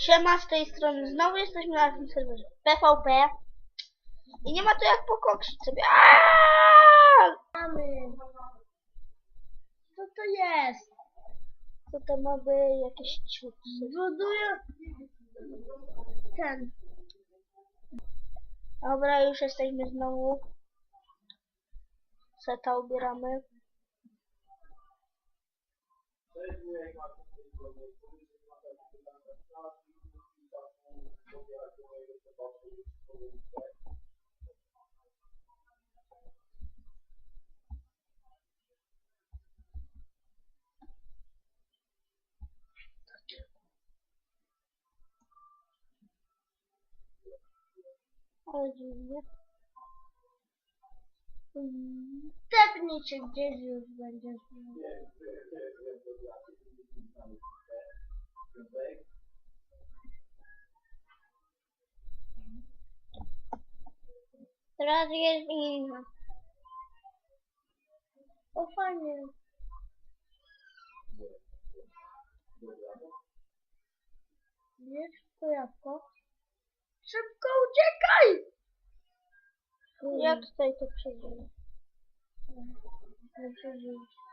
Siema, z tej strony znowu jesteśmy na tym serwerze PvP i nie ma to jak pokoksić sobie. Mamy. Co to jest? Co to ma być? Jakieś ciuksy. Buduję ten. Dobra, już jesteśmy znowu. Seta ubieramy. Ale dziwnie. Mm, Tepnij się gdzieś już będziesz. Teraz jest inna. O fajnie. To jabłko. Szybko uciekaj! Ja tutaj to przeżyję. Nie przeżyć.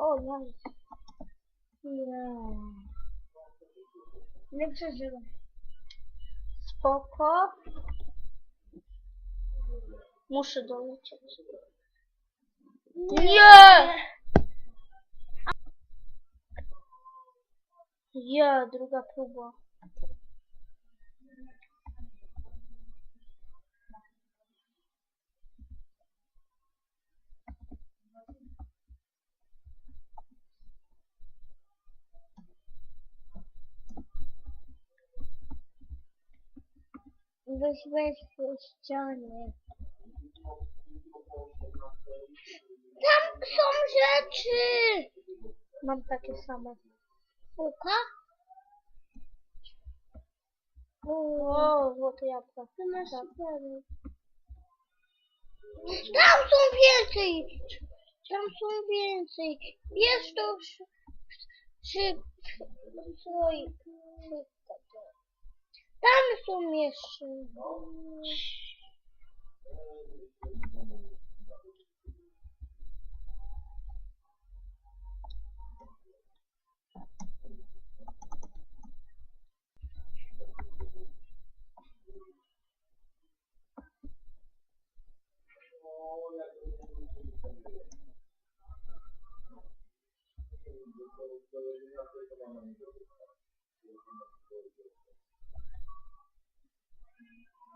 O, nice. Nie. Nie przeżyłem. Spoko. Muszę dolecieć. Nie! Ja, druga próba. Weź, weź po ścianie. Tam są rzeczy! Mam takie same. Puka? O, złote jabłka. Ty masz Tak. cztery. Tam są więcej! Tam są więcej! Jest to. Słoik. Szybko to. Tam są jeszcze.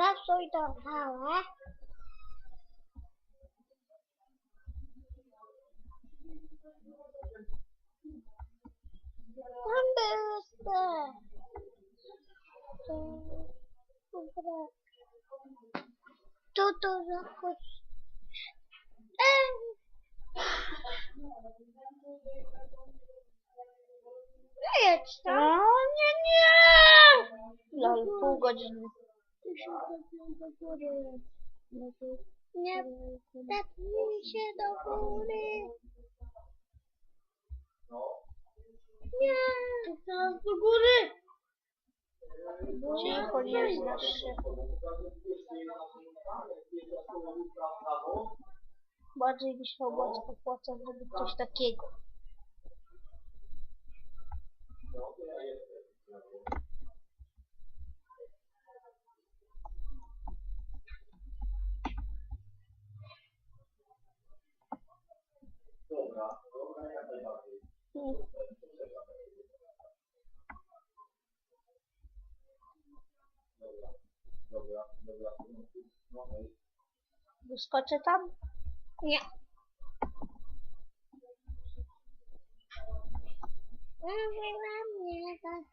Zasuj to całe. Tam były te. To-. To jakoś... Jedź tam. O, nie, nie! Lol, pół godziny. Nie, tepnij się do góry. Nie. Teraz do góry. Cicho, nie znasz się. Bardziej by się opłaca- zrobić coś takiego. Doskoczę tam? Nie. Mówiła mnie tak.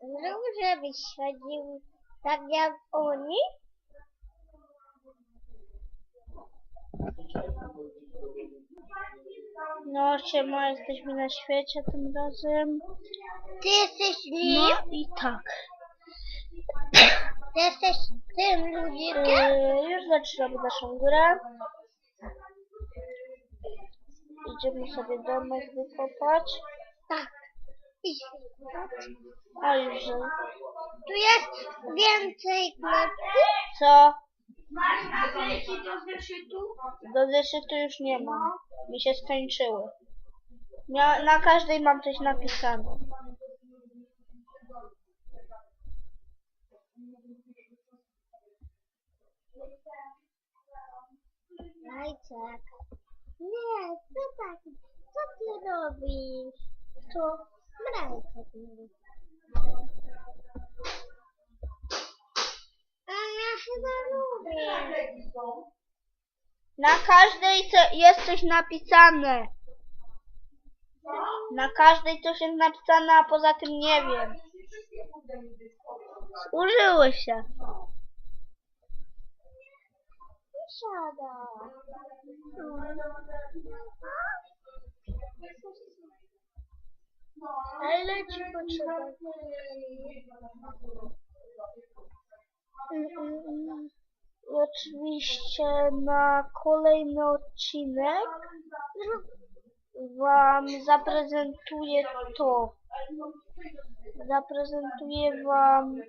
Zrób, żebyś chodził tak jak oni. No, siema, jesteśmy na świecie tym razem. Ty jesteś nim? No i tak. Ty jesteś tym ludzikiem? Yy, już zaczynamy naszą grę. Idziemy sobie domek wykopać. Tak. A już. Tu jest więcej klocków. Co? Masz do zeszytu? Do zeszytu już nie mam. Mi się skończyły. Mia na każdej mam coś napisane. Majczak. Nie, co tak? Co ty robisz? Co? Mrajczak. Chyba lubię. Na każdej co jest coś napisane. Na każdej coś jest napisane, a poza tym nie wiem. Użyły się. Siada. Ale ci potrzeba. Mm, oczywiście na kolejny odcinek Wam zaprezentuję to. Zaprezentuję Wam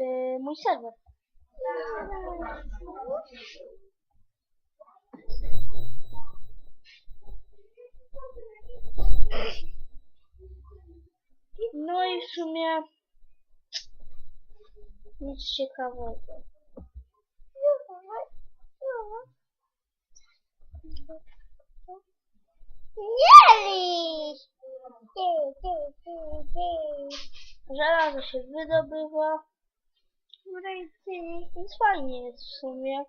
y, mój serwer. No i w sumie nic ciekawego. Nie. Żelazo się wydobywa, Mrajcy. więc fajnie jest w sumie.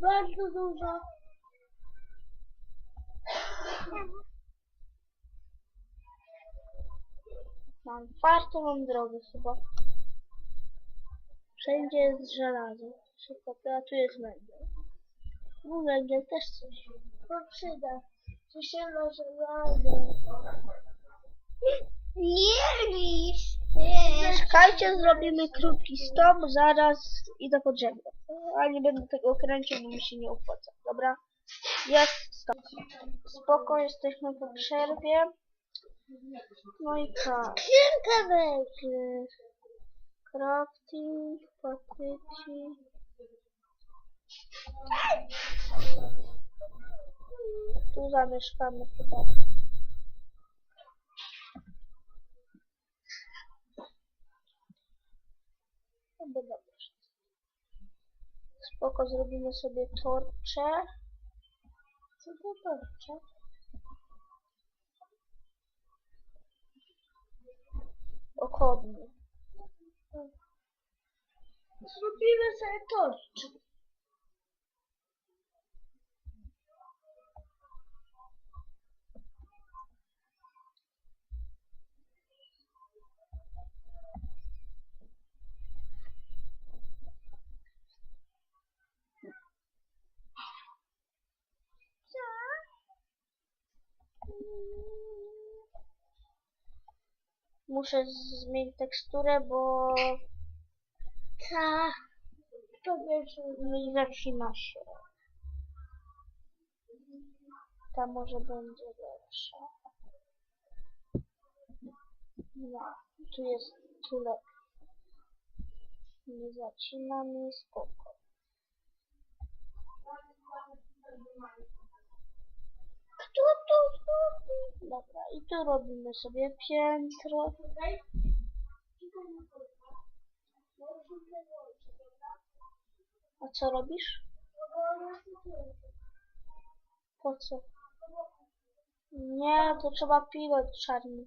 Bardzo dużo. Mam fartową drogę chyba. Wszędzie jest żelazo. Szybko, a tu jest węgiel. No węgiel też coś. Poprzyda. Czy się na żelazo? Nie liść! Czekajcie, zrobimy krótki stop, zaraz idę po drzewo. A nie będę tego kręcił, bo mi się nie opłaca. Dobra? Jest stop. Spoko, jesteśmy po przerwie. No i tak. Skrzynkę weź. y, Crafting, patyki. Tu zamieszkamy chyba. Chyba dobrze. Spoko, zrobimy sobie torcze. Co to torcze? kodlu. Zrobimy sobie torcz. Muszę zmienić teksturę, bo Ta. to wiesz, mi zacina się. Ta może będzie lepsza. No, tu jest tu lepiej. Nie zacina mi spoko. Dobra, i tu robimy sobie piętro. A co robisz? Po co? Nie, to trzeba pilot czarny